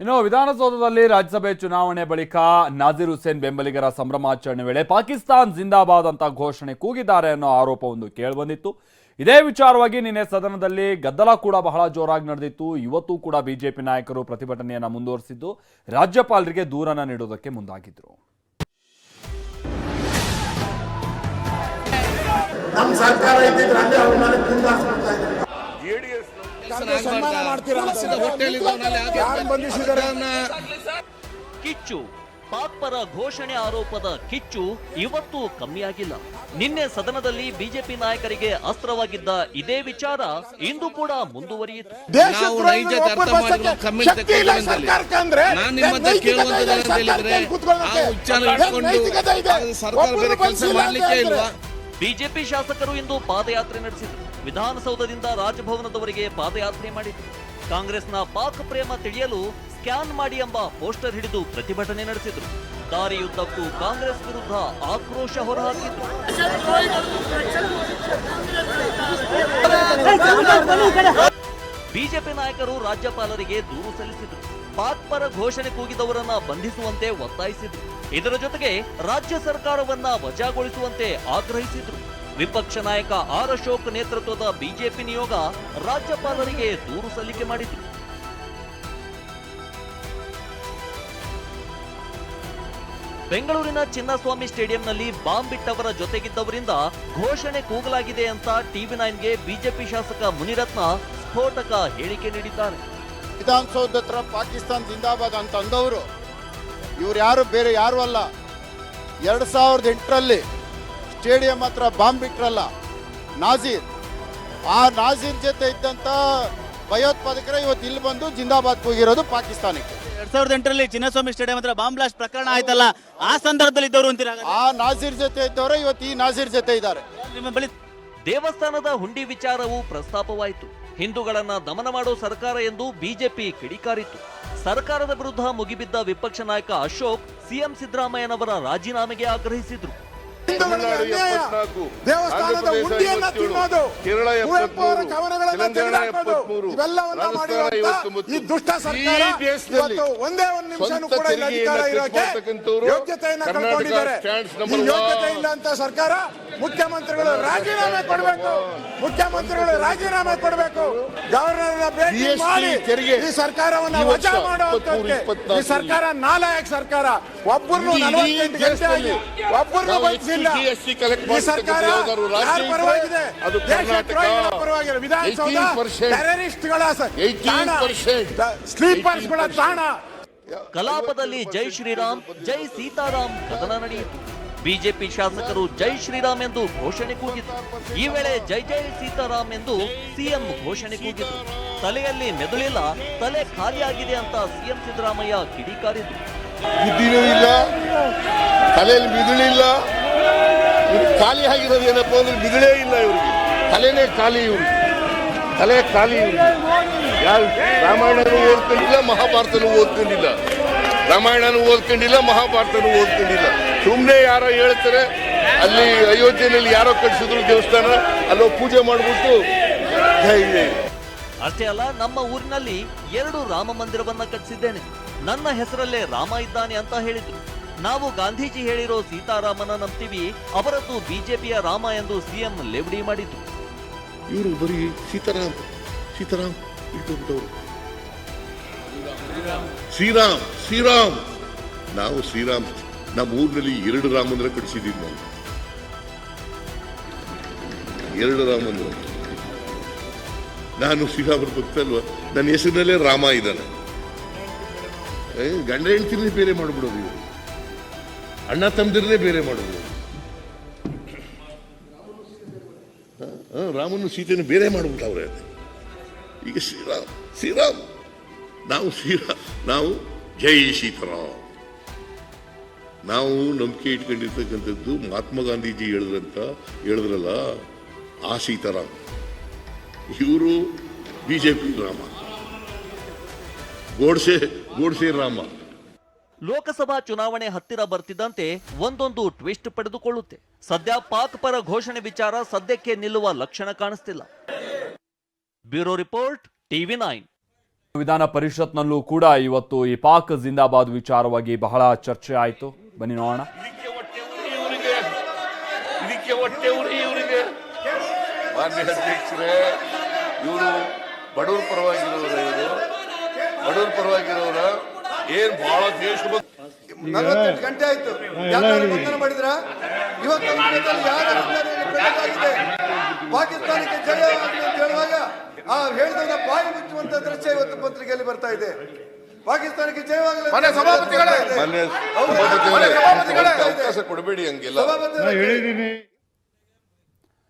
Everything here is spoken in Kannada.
ಇನ್ನು ವಿಧಾನಸೌಧದಲ್ಲಿ ರಾಜ್ಯಸಭೆ ಚುನಾವಣೆ ಬಳಿಕ ನಾಜೀರ್ ಹುಸೇನ್ ಬೆಂಬಲಿಗರ ಸಂಭ್ರಮಾಚರಣೆ ವೇಳೆ ಪಾಕಿಸ್ತಾನ್ ಜಿಂದಾಬಾದ್ ಅಂತ ಘೋಷಣೆ ಕೂಗಿದ್ದಾರೆ ಅನ್ನೋ ಆರೋಪವೊಂದು ಕೇಳಿಬಂದಿತ್ತು. ಇದೇ ವಿಚಾರವಾಗಿ ನಿನ್ನೆ ಸದನದಲ್ಲಿ ಗದ್ದಲ ಕೂಡ ಬಹಳ ಜೋರಾಗಿ ನಡೆದಿತ್ತು. ಇವತ್ತು ಕೂಡ ಬಿಜೆಪಿ ನಾಯಕರು ಪ್ರತಿಭಟನೆಯನ್ನು ಮುಂದುವರಿಸಿದ್ದು, ರಾಜ್ಯಪಾಲರಿಗೆ ದೂರನ ನೀಡೋದಕ್ಕೆ ಮುಂದಾಗಿದ್ರು. ನಮ್ಮ ಸರ್ಕಾರ ಕಿಚ್ಚು. ಪಾಕ್ ಪರ ಘೋಷಣೆ ಆರೋಪದ ಕಿಚ್ಚು ಇವತ್ತು ಕಮ್ಮಿಯಾಗಿಲ್ಲ. ನಿನ್ನೆ ಸದನದಲ್ಲಿ ಬಿಜೆಪಿ ನಾಯಕರಿಗೆ ಅಸ್ತ್ರವಾಗಿದ್ದ ಇದೇ ವಿಚಾರ ಇಂದು ಕೂಡ ಮುಂದುವರಿಯಿತು. ಸರ್ಕಾರ ಬೇರೆ ಕೆಲಸ ಮಾಡ್ಲಿಕ್ಕೆ ಇಲ್ವಾ? ಬಿಜೆಪಿ ಶಾಸಕರು ಇಂದು ಪಾದಯಾತ್ರೆ ನಡೆಸಿದರು. ವಿಧಾನಸೌಧದಿಂದ ರಾಜಭವನದವರೆಗೆ ಪಾದಯಾತ್ರೆ ಮಾಡಿದರು. ಕಾಂಗ್ರೆಸ್ನ ಪಾಕ್ ಪ್ರೇಮ ತಿಳಿಯಲು ಸ್ಕ್ಯಾನ್ ಮಾಡಿ ಎಂಬ ಪೋಸ್ಟರ್ ಹಿಡಿದು ಪ್ರತಿಭಟನೆ ನಡೆಸಿದರು. ದಾರಿಯುದ್ದಕ್ಕೂ ಕಾಂಗ್ರೆಸ್ ವಿರುದ್ಧ ಆಕ್ರೋಶ ಹೊರಹಾಕಿತು ಬಿಜೆಪಿ ನಾಯಕರು ರಾಜ್ಯಪಾಲರಿಗೆ ದೂರು ಸಲ್ಲಿಸಿದರು. ಪಾಕ್ ಪರ ಘೋಷಣೆ ಕೂಗಿದವರನ್ನ ಬಂಧಿಸುವಂತೆ ಒತ್ತಾಯಿಸಿದ್ರು. ಇದರ ಜೊತೆಗೆ ರಾಜ್ಯ ಸರ್ಕಾರವನ್ನ ವಜಾಗೊಳಿಸುವಂತೆ ಆಗ್ರಹಿಸಿದ್ರು. ವಿಪಕ್ಷ ನಾಯಕ ಆರ್ ಅಶೋಕ್ ನೇತೃತ್ವದ ಬಿಜೆಪಿ ನಿಯೋಗ ರಾಜ್ಯಪಾಲರಿಗೆ ದೂರು ಸಲ್ಲಿಕೆ ಮಾಡಿತು ಬೆಂಗಳೂರಿನ ಚಿನ್ನಸ್ವಾಮಿ ಸ್ಟೇಡಿಯಂನಲ್ಲಿ ಬಾಂಬ್ ಬಿಟ್ಟವರ ಜೊತೆಗಿದ್ದವರಿಂದ ಘೋಷಣೆ ಕೂಗಲಾಗಿದೆ ಅಂತ ಟಿವಿ ನೈನ್ಗೆ ಬಿಜೆಪಿ ಶಾಸಕ ಮುನಿರತ್ನ ಸ್ಫೋಟಕ ಹೇಳಿಕೆ ನೀಡಿದ್ದಾರೆ. ವಿಧಾನಸೌಧ ಹತ್ರ ಪಾಕಿಸ್ತಾನ ಜಿಂದಾಬಾದ್ ಅಂತ ಅಂದವರು ಇವ್ರು ಯಾರು ಬೇರೆ ಯಾರು ಅಲ್ಲ. ಎರಡು ಸಾವಿರದ ಎಂಟರಲ್ಲಿ ಸ್ಟೇಡಿಯಂ ಹತ್ರ ಬಾಂಬ್ ಬಿಟ್ರಲ್ಲ ನಾಜೀರ್. ಆ ನಾಜೀರ್ ಜೊತೆ ಇದ್ದಂಥ ಭಯೋತ್ಪಾದಕರ ಇವತ್ತು ಇಲ್ಲಿ ಬಂದು ಜಿಂದಾಬಾದ್ ಹೋಗಿರೋದು ಪಾಕಿಸ್ತಾನಕ್ಕೆ. ಎರಡ್ ಸಾವಿರದ ಎಂಟರಲ್ಲಿ ಚಿನ್ನಸ್ವಾಮಿ ಸ್ಟೇಡಿಯಂ ಹತ್ರ ಬಾಂಬ್ ಬ್ಲಾಸ್ಟ್ ಪ್ರಕರಣ ಆಯ್ತಲ್ಲ ಆ ಸಂದರ್ಭದಲ್ಲಿ ಇದ್ದವರು ಅಂತೀರಾ ಆ ನಾಜೀರ್ ಜೊತೆ ಇದ್ದವರು ಇವತ್ತು ಈ ನಾಜೀರ್ ಜೊತೆ ಇದ್ದಾರೆ. ನಿಮ್ಮ ಬಳಿ ದೇವಸ್ಥಾನದ ಹುಂಡಿ ವಿಚಾರವೂ ಪ್ರಸ್ತಾಪವಾಯಿತು. ಹಿಂದೂಗಳನ್ನ ದಮನ ಮಾಡೋ ಸರ್ಕಾರ ಎಂದು ಬಿಜೆಪಿ ಕಿಡಿಕಾರಿತ್ತು. ಸರ್ಕಾರದ ವಿರುದ್ಧ ಮುಗಿಬಿದ್ದ ವಿಪಕ್ಷ ನಾಯಕ ಅಶೋಕ್, ಸಿಎಂ ಸಿದ್ದರಾಮಯ್ಯನವರ ರಾಜೀನಾಮೆಗೆ ಆಗ್ರಹಿಸಿದ್ರು. ಹಿಂದೂಗಳಿಗೆ ಅನ್ಯಾಯ. ದೇವಸ್ಥಾನದ ಉಂಡಿಯನ್ನ ತಿನ್ನೋದು ಕೇರಳ ಕುವೆಂಪು ಅವರ ಕವನಗಳನ್ನ ತೆಲಂಗಾಣ ಇವೆಲ್ಲವನ್ನ ಮಾಡಿರುವಂತ ಈ ದುಷ್ಟ ಸರ್ಕಾರ ಇವತ್ತು ಒಂದೇ ಒಂದು ನಿಮಿಷನೂ ಕೂಡ ಇಲ್ಲಿ ಅಧಿಕಾರ ಕಟ್ ಇರೋಕೆ ಯೋಗ್ಯತೆಯನ್ನ ಕಳ್ಕೊಂಡಿದ್ದಾರೆ ಈ ಯೋಗ್ಯತೆ ಇಲ್ಲ ಅಂತ ಸರ್ಕಾರ ಮುಖ್ಯಮಂತ್ರಿಗಳು ರಾಜೀನಾಮೆ ಕೊಡಬೇಕು. ಮುಖ್ಯಮಂತ್ರಿಗಳು ರಾಜೀನಾಮೆ ಕೊಡಬೇಕು. ಗವರ್ನರ್ ಭೇಟಿ ಮಾಡಿ ಈ ಸರ್ಕಾರವನ್ನ ವಜಾ ಮಾಡುವಂತಕ್ಕೆ ಈ ಸರ್ಕಾರ ನಾಲಾಯಕ್ ಸರ್ಕಾರ. ಒಬ್ಬರನ್ನು ಇಡೀ ನಲವತ್ತೆಂಟು ಗಂಟೆ ಆಗಿ ಒಬ್ಬರನ್ನು ಬಂಧಿಸಿಲ್ಲ ಹೆಚ್ಚು GST collect ಈ ಸರ್ಕಾರ ಮಾಡ್ತಕ್ಕಂಥ ಯಾವ್ದಾದ್ರು ರಾಜ್ಯ ಯಾರ ಇದ್ರೆ ಪರವಾಗಿದೆ? ಅದು ಕರ್ನಾಟಕ. ದೇಶದ್ರೋಹಿಗಳ ವಿಧಾನಸೌಧ ಟೆರರಿಸ್ಟ್ಗಳ 18% ಸ್ಲೀಪರ್ಸ್ಗಳ ತಾಣ. ಕಲಾಪದಲ್ಲಿ ಜೈ ಶ್ರೀರಾಮ್ ಜೈ ಸೀತಾರಾಮ್ ಕದನ ನಡೆಯಿತು. ಬಿಜೆಪಿ ಶಾಸಕರು ಜೈ ಶ್ರೀರಾಮ್ ಎಂದು ಘೋಷಣೆ ಕೂಗಿದ್ರು. ಈ ವೇಳೆ ಜೈ ಜೈ ಸೀತಾರಾಮ್ ಎಂದು ಸಿಎಂ ಘೋಷಣೆ ಕೂಗಿದ್ರು. ತಲೆಯಲ್ಲಿ ಮೆದುಳಿಲ್ಲ ತಲೆ ಖಾಲಿಯಾಗಿದೆ ಅಂತ ಸಿಎಂ ಸಿದ್ದರಾಮಯ್ಯ ಕಿಡಿಕಾರಿದ್ರು. ಬುದ್ಧಿನೂ ಇಲ್ಲ ತಲೆಯಲ್ಲಿ ಮಿದುಳಿಲ್ಲ. ಖಾಲಿ ಆಗಿರೋದು ಏನಪ್ಪ ಅಂದ್ರೆ ಬಿದಿಲೇ ಇಲ್ಲ ಇವ್ರಿಗೆ. ತಲೆನೇ ಖಾಲಿ ಇವ್ರು. ತಲೆ ಖಾಲಿ ಇವ್ರಿಗೆ ಯಾರು ರಾಮಾಯಣನೂ ಓದ್ಕೊಂಡಿಲ್ಲ, ಮಹಾಭಾರತನೂ ಓದ್ಕೊಂಡಿಲ್ಲ. ರಾಮಾಯಣನೂ ಓದ್ಕೊಂಡಿಲ್ಲ, ಮಹಾಭಾರತನೂ ಓದ್ಕೊಂಡಿಲ್ಲ. ಸುಮ್ಮನೆ ಯಾರೋ ಹೇಳ್ತಾರೆ, ಅಲ್ಲಿ ಅಯೋಧ್ಯೆಯಲ್ಲಿ ಯಾರೋ ಕಟ್ಟಿಸಿದ್ರು ದೇವಸ್ಥಾನ, ಅಲ್ಲೋ ಪೂಜೆ ಮಾಡ್ಬಿಟ್ಟು ಅಷ್ಟೇ ಅಲ್ಲ, ನಮ್ಮ ಊರಿನಲ್ಲಿ ಎರಡು ರಾಮ ಮಂದಿರವನ್ನ ಕಟ್ಟಿಸಿದ್ದೇನೆ. ನನ್ನ ಹೆಸರಲ್ಲೇ ರಾಮ ಇದ್ದಾನೆ ಅಂತ ಹೇಳಿದ್ರು. ನಾವು ಗಾಂಧೀಜಿ ಹೇಳಿರೋ ಸೀತಾರಾಮನ ನಂಬ್ತೀವಿ, ಅವರದ್ದು ಬಿಜೆಪಿಯ ರಾಮ ಎಂದು ಸಿಎಂ ಲೇವಡಿ ಮಾಡಿದ್ರು. ಇವರು ಬರೀ ಸೀತಾರಾಮ್ ಸೀತಾರಾಮ್ ಇಟ್ಕೊಂಡ್ಬಿಟ್ಟವ್ರು ಶ್ರೀರಾಮ್ ಶ್ರೀರಾಮ್. ನಾವು ಶ್ರೀರಾಮ್, ನಮ್ಮ ಊರಿನಲ್ಲಿ ಎರಡು ರಾಮಂದ್ರ ಮಂದಿರ ಕಟ್ಟಿಸಿದ್ದೀವಿ ನಾವು. ಎರಡು ರಾಮ ಮಂದಿರ ನಾನು ಶ್ರೀರಾಮರ ಭಕ್ತ ಅಲ್ವಾ? ನನ್ನ ಹೆಸರಿನಲ್ಲೇ ರಾಮ ಇದ್ದಾನೆ. ಗಂಡ ಹೆಂಡ್ತಿರನ್ನೇ ಬೇರೆ ಮಾಡ್ಬಿಡೋದು ಇವರು. ಅಣ್ಣ ತಮ್ಮದಿರನ್ನೇ ಬೇರೆ ಮಾಡೋದು. ರಾಮನು ಸೀತೆಯನ್ನು ಬೇರೆ ಮಾಡಿಬಿಟ್ಟವ್ರೆ ಈಗ ಶ್ರೀರಾಮ್ ಶ್ರೀರಾಮ್, ನಾವು ಶ್ರೀರಾಮ್, ನಾವು ಜೈ ಸೀತಾರಾಮ್. ನಾವು ನಂಬಿಕೆ ಇಟ್ಕೊಂಡಿರ್ತಕ್ಕಂಥದ್ದು ಮಹಾತ್ಮ ಗಾಂಧೀಜಿ ಹೇಳಿದ್ರಂತ ಹೇಳಿದ್ರಲ್ಲ, ಆ ಸೀತಾರಾಮ್. ಇವರು B J P Rama Godse Godse Rama. Lok Sabha ಚುನಾವಣೆ ಹತ್ತಿರ ಬರ್ತಿದ್ದಂತೆ ಒಂದೊಂದು ಟ್ವಿಸ್ಟ್ ಪಡೆದುಕೊಳ್ಳುತ್ತೆ. ಸದ್ಯ ಪಾಕ್ ಪರ ಘೋಷಣೆ ವಿಚಾರ ಸದ್ಯಕ್ಕೆ ನಿಲ್ಲುವ ಲಕ್ಷಣ ಕಾಣಿಸ್ತಿಲ್ಲ. Bureau report TV nine. ವಿಧಾನ ಪರಿಷತ್ನಲ್ಲೂ ಕೂಡ ಇವತ್ತು ಈ ಪಾಕ್ ಜಿಂದಾಬಾದ್ ವಿಚಾರವಾಗಿ ಬಹಳ ಚರ್ಚೆ ಆಯಿತು. ಬನ್ನಿ ನೋಡೋಣ. ಇವರಿಗೆ ಮಾನ್ಯ ಅಧ್ಯಕ್ಷರೇ ಇವರು ಬಡವ್ರ ಪರವಾಗಿರೋರು ಇವರು. ಬಡವ್ರ ಪರವಾಗಿರೋರ ಏನ್ ಬಹಳ ದೇಶ ನಲವತ್ತೆಂಟು ಗಂಟೆ ಆಯ್ತು. ಯಾರು ಬಂಧನ ಮಾಡಿದ್ರ? ಇವತ್ತು ಯಾರು ಯಾರ ಬೆಳಗಾಗಿದೆ ಪಾಕಿಸ್ತಾನಕ್ಕೆ ಜಯ ಆಗಲಿ ಅಂತ ಹೇಳುವಾಗ ಆ ಹೇಳಿದವರ ಬಾಯಿ ಮುಚ್ಚುವಂತ ದೃಶ್ಯ ಇವತ್ತು ಪತ್ರಿಕೆಯಲ್ಲಿ ಬರ್ತಾ ಇದೆ. ಪಾಕಿಸ್ತಾನಕ್ಕೆ ಜಯವಾಗಲಿ ಸಭಾಪತಿಗಳೇ. ಕೊಡಬೇಡಿ ಹಂಗಿಲ್ಲ.